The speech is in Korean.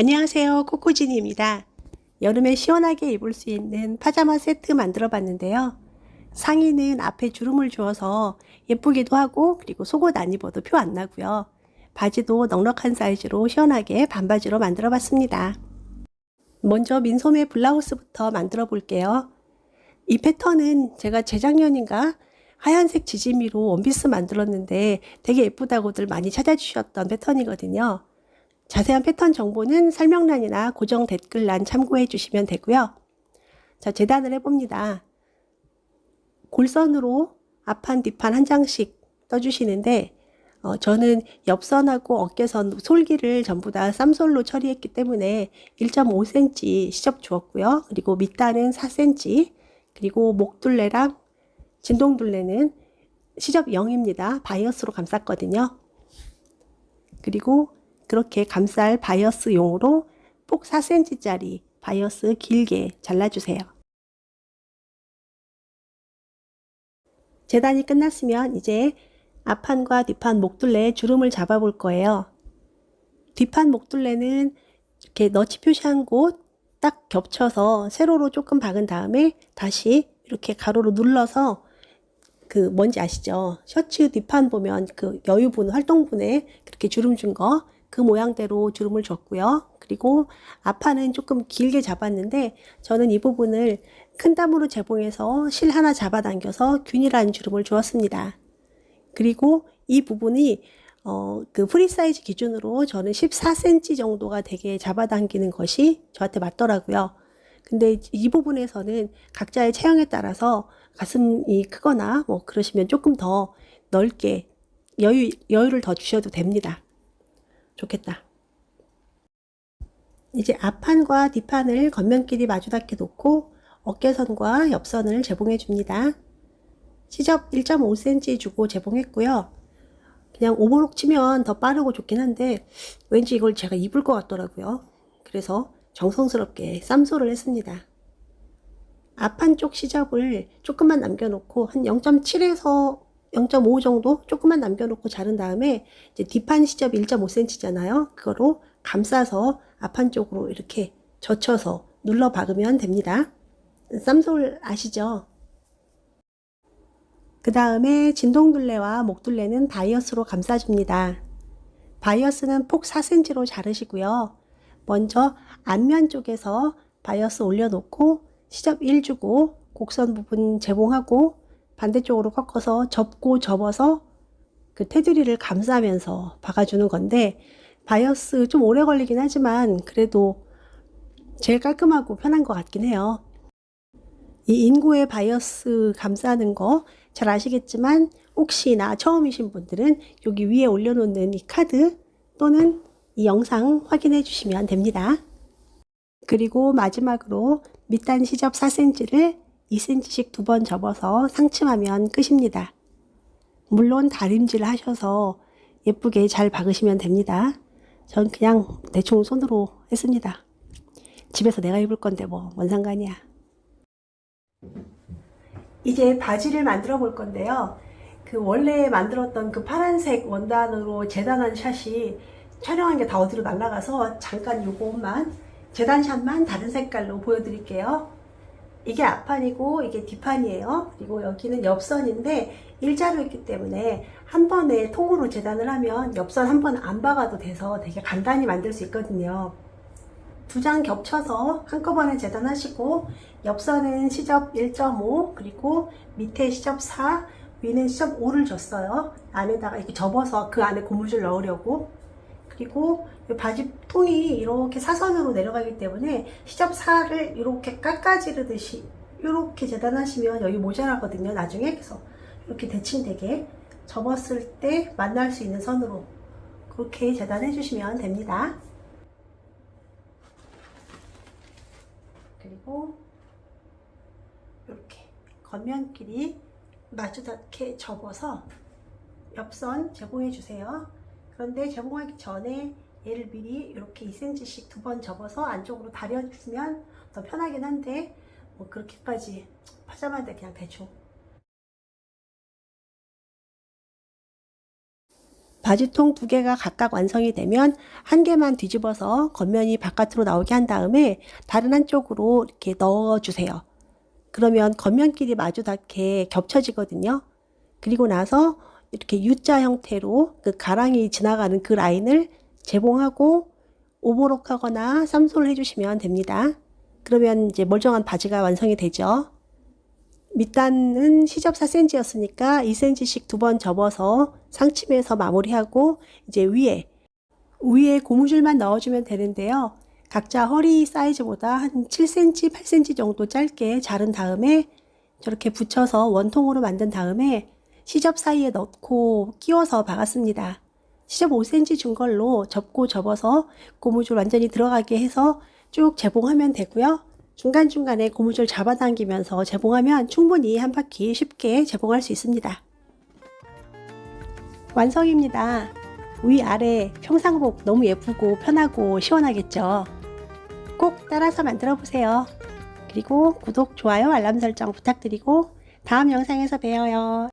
안녕하세요. 코코진입니다. 여름에 시원하게 입을 수 있는 파자마 세트 만들어 봤는데요. 상의는 앞에 주름을 주어서 예쁘기도 하고 그리고 속옷 안 입어도 표 안 나고요. 바지도 넉넉한 사이즈로 시원하게 반바지로 만들어 봤습니다. 먼저 민소매 블라우스부터 만들어 볼게요. 이 패턴은 제가 재작년인가 하얀색 지지미로 원피스 만들었는데 되게 예쁘다고들 많이 찾아주셨던 패턴이거든요. 자세한 패턴 정보는 설명란이나 고정 댓글란 참고해 주시면 되고요. 자, 재단을 해봅니다. 골선으로 앞판, 뒷판 한 장씩 떠주시는데, 어, 저는 옆선하고 어깨선 솔기를 전부 다 쌈솔로 처리했기 때문에 1.5cm 시접 주었고요. 그리고 밑단은 4cm, 그리고 목둘레랑 진동둘레는 시접 0입니다. 바이어스로 감쌌거든요. 그리고 그렇게 감쌀 바이어스용으로 폭 4cm짜리 바이어스 길게 잘라주세요. 재단이 끝났으면 이제 앞판과 뒷판 목둘레에 주름을 잡아 볼 거예요. 뒷판 목둘레는 이렇게 너치 표시한 곳 딱 겹쳐서 세로로 조금 박은 다음에 다시 이렇게 가로로 눌러서 그 뭔지 아시죠? 셔츠 뒷판 보면 그 여유분 활동분에 그렇게 주름 준 거 그 모양대로 주름을 줬고요. 그리고 앞판은 조금 길게 잡았는데 저는 이 부분을 큰 담으로 재봉해서 실 하나 잡아당겨서 균일한 주름을 주었습니다. 그리고 이 부분이 어, 그 프리 사이즈 기준으로 저는 14cm 정도가 되게 잡아당기는 것이 저한테 맞더라고요. 근데 이 부분에서는 각자의 체형에 따라서 가슴이 크거나 뭐 그러시면 조금 더 넓게 여유, 여유를 더 주셔도 됩니다. 좋겠다. 이제 앞판과 뒷판을 겉면끼리 마주 닿게 놓고 어깨선과 옆선을 재봉해 줍니다. 시접 1.5cm 주고 재봉했고요. 그냥 오버록 치면 더 빠르고 좋긴 한데 왠지 이걸 제가 입을 것 같더라고요. 그래서 정성스럽게 쌈소를 했습니다. 앞판 쪽 시접을 조금만 남겨놓고 한 0.7에서 0.5 정도 조금만 남겨놓고 자른 다음에 이제 뒷판 시접 1.5cm잖아요. 그거로 감싸서 앞판 쪽으로 이렇게 젖혀서 눌러 박으면 됩니다. 쌈솔 아시죠? 그 다음에 진동둘레와 목둘레는 바이어스로 감싸줍니다. 바이어스는 폭 4cm로 자르시고요. 먼저 앞면 쪽에서 바이어스 올려놓고 시접 1 주고 곡선 부분 재봉하고 반대쪽으로 꺾어서 접고 접어서 그 테두리를 감싸면서 박아주는 건데 바이어스 좀 오래 걸리긴 하지만 그래도 제일 깔끔하고 편한 것 같긴 해요. 이 인고의 바이어스 감싸는 거 잘 아시겠지만 혹시나 처음이신 분들은 여기 위에 올려놓는 이 카드 또는 이 영상 확인해 주시면 됩니다. 그리고 마지막으로 밑단 시접 4cm를 2cm씩 두 번 접어서 상침하면 끝입니다. 물론 다림질 하셔서 예쁘게 잘 박으시면 됩니다. 전 그냥 대충 손으로 했습니다. 집에서 내가 입을 건데 뭐 뭔 상관이야. 이제 바지를 만들어 볼 건데요. 그 원래 만들었던 그 파란색 원단으로 재단한 샷이 촬영한 게 다 어디로 날라가서 잠깐 요것만 재단샷만 다른 색깔로 보여드릴게요. 이게 앞판이고 이게 뒷판이에요. 그리고 여기는 옆선인데 일자로 있기 때문에 한 번에 통으로 재단을 하면 옆선 한 번 안 박아도 돼서 되게 간단히 만들 수 있거든요. 두 장 겹쳐서 한꺼번에 재단하시고 옆선은 시접 1.5 그리고 밑에 시접 4 위는 시접 5를 줬어요. 안에다가 이렇게 접어서 그 안에 고무줄 넣으려고 그리고 이 바지 통이 이렇게 사선으로 내려가기 때문에 시접 4를 이렇게 깎아지르듯이 이렇게 재단하시면 여기 모자라거든요. 나중에 그래서 이렇게 대칭되게 접었을 때 만날 수 있는 선으로 그렇게 재단해 주시면 됩니다. 그리고 이렇게 겉면끼리 마주 닿게 접어서 옆선 제공해 주세요. 그런데 제공하기 전에 얘를 미리 이렇게 2cm씩 두 번 접어서 안쪽으로 다려주면 더 편하긴 한데 뭐 그렇게까지 파자마인데 그냥 대충 바지통 두 개가 각각 완성이 되면 한 개만 뒤집어서 겉면이 바깥으로 나오게 한 다음에 다른 한쪽으로 이렇게 넣어주세요. 그러면 겉면끼리 마주 닿게 겹쳐지거든요. 그리고 나서 이렇게 U자 형태로 그 가랑이 지나가는 그 라인을 재봉하고 오버록하거나 쌈솔 해주시면 됩니다. 그러면 이제 멀쩡한 바지가 완성이 되죠. 밑단은 시접 4cm였으니까 2cm씩 두 번 접어서 상침해서 마무리하고 이제 위에 위에 고무줄만 넣어주면 되는데요. 각자 허리 사이즈보다 한 7cm, 8cm 정도 짧게 자른 다음에 저렇게 붙여서 원통으로 만든 다음에 시접 사이에 넣고 끼워서 박았습니다. 시접 5cm 준 걸로 접고 접어서 고무줄 완전히 들어가게 해서 쭉 재봉하면 되고요. 중간중간에 고무줄 잡아당기면서 재봉하면 충분히 한 바퀴 쉽게 재봉할 수 있습니다. 완성입니다. 위아래 평상복 너무 예쁘고 편하고 시원하겠죠? 꼭 따라서 만들어 보세요. 그리고 구독, 좋아요, 알람 설정 부탁드리고 다음 영상에서 봬요.